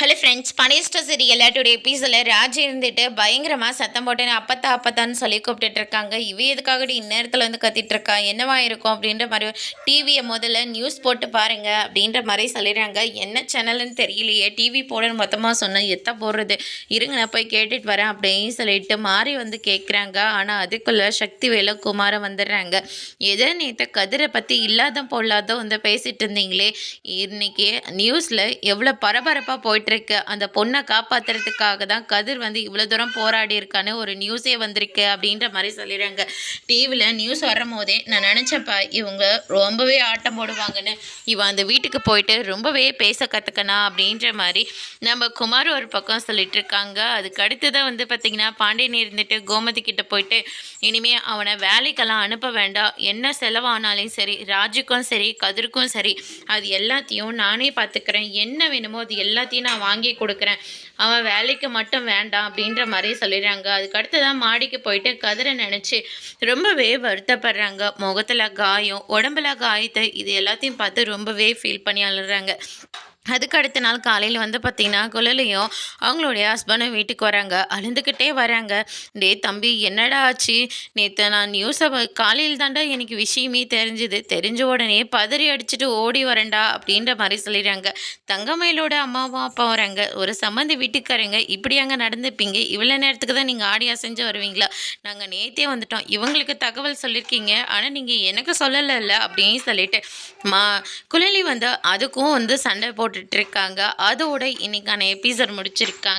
Hello friends பனிஸ்டர் serial today எபிசோடில் ராஜ் இருந்துட்டு பயங்கரமாக சத்தம் போட்டு அப்பத்தா அப்பத்தான்னு சொல்லி கூப்பிட்டுட்டு இருக்காங்க. இவ எதுக்காகடி இந்நேரத்தில் வந்து கத்திட்டு இருக்கா? என்னவா இருக்கும் அப்படின்ற மாதிரி டிவியை முதல்ல நியூஸ் போட்டு பாருங்க அப்படின்ற மாதிரி சொல்லிடுறாங்க. என்ன சேனல்னு தெரியலையே. டிவி போட மொத்தமாக சொன்னேன் எத்த போடுறது? இருங்க நான் போய் கேட்டுட்டு வரேன் அப்படின்னு சொல்லிட்டு மாறி வந்து கேட்குறாங்க ஆனால் அதுக்குள்ளே சக்தி வேலை குமார வந்துடுறாங்க. எதை நேற்று கதிரை பற்றி இல்லாத பொல்லாத வந்து பேசிட்டு இருந்தீங்களே? இன்னைக்கு நியூஸில் எவ்வளோ பரபரப்பாக வந்திருக்கு. அந்த பொண்ணை காப்பாற்றுறதுக்காக தான் கதிர் வந்து இவ்வளோ தூரம் போராடி இருக்கான்னு ஒரு நியூஸே வந்திருக்கு அப்படின்ற மாதிரி சொல்லிடுறாங்க. டிவியில் நியூஸ் வரும் போதே நான் நினச்சப்பா இவங்க ரொம்பவே ஆட்டம் போடுவாங்கன்னு. இவன் அந்த வீட்டுக்கு போயிட்டு ரொம்பவே பேச கற்றுக்கணா அப்படின்ற மாதிரி நம்ம குமார் ஒரு பக்கம் சொல்லிட்டு இருக்காங்க அதுக்கு அடுத்து தான் வந்து பார்த்திங்கன்னா பாண்டியன் இருந்துட்டு கோமதி கிட்ட போயிட்டு இனிமே அவனை வேலைக்கெல்லாம் அனுப்ப வேண்டாம். என்ன செலவானாலும் சரி ராஜுக்கும் சரி கதிருக்கும் சரி அது எல்லாத்தையும் நானே பார்த்துக்கிறேன் என்ன வேணுமோ அது எல்லாத்தையும் நான் வாங்கி கொடுக்குறேன். அவன் வேலைக்கு மட்டும் வேண்டாம் அப்படின்ற மாதிரி சொல்லிடுறாங்க. அதுக்கு தான் மாடிக்கு போயிட்டு கதிரை நினச்சி ரொம்பவே வருத்தப்படுறாங்க. முகத்தில் காயம் உடம்புல காயத்தை இது எல்லாத்தையும் பார்த்து ரொம்பவே ஃபீல் பண்ணி அழுறாங்க அதுக்கு அடுத்த நாள் காலையில் வந்து பார்த்திங்கன்னா குழலையும் அவங்களுடைய ஹஸ்பண்டும் வீட்டுக்கு வராங்க. அழுந்துக்கிட்டே வராங்க. டே தம்பி என்னடா ஆச்சு? நேற்று நான் நியூஸை காலையில் தாண்டா எனக்கு விஷயமே தெரிஞ்சுது. தெரிஞ்ச உடனே பதறி அடிச்சுட்டு ஓடி வரேன்டா அப்படின்ற மாதிரி சொல்லிடுறாங்க. தங்கமயிலோட அம்மாவும் அப்பா வராங்க. ஒரு சம்மந்தி வீட்டுக்காரங்க இப்படியாங்க நடந்துப்பீங்க? இவ்வளோ நேரத்துக்கு தான் நீங்கள் ஆடி அசைஞ்சு வருவீங்களா? நாங்கள் நேத்தே வந்துட்டோம். இவங்களுக்கு தகவல் சொல்லியிருக்கீங்க ஆனால் நீங்கள் எனக்கு சொல்லலைல்ல அப்படின்னு சொல்லிட்டு மா குழலி வந்து அதுக்கும் வந்து சண்டை போட்டு போட்டுட்ருக்காங்க. அதோட இன்றைக்கான எபிசோட் முடிச்சிருக்காங்க.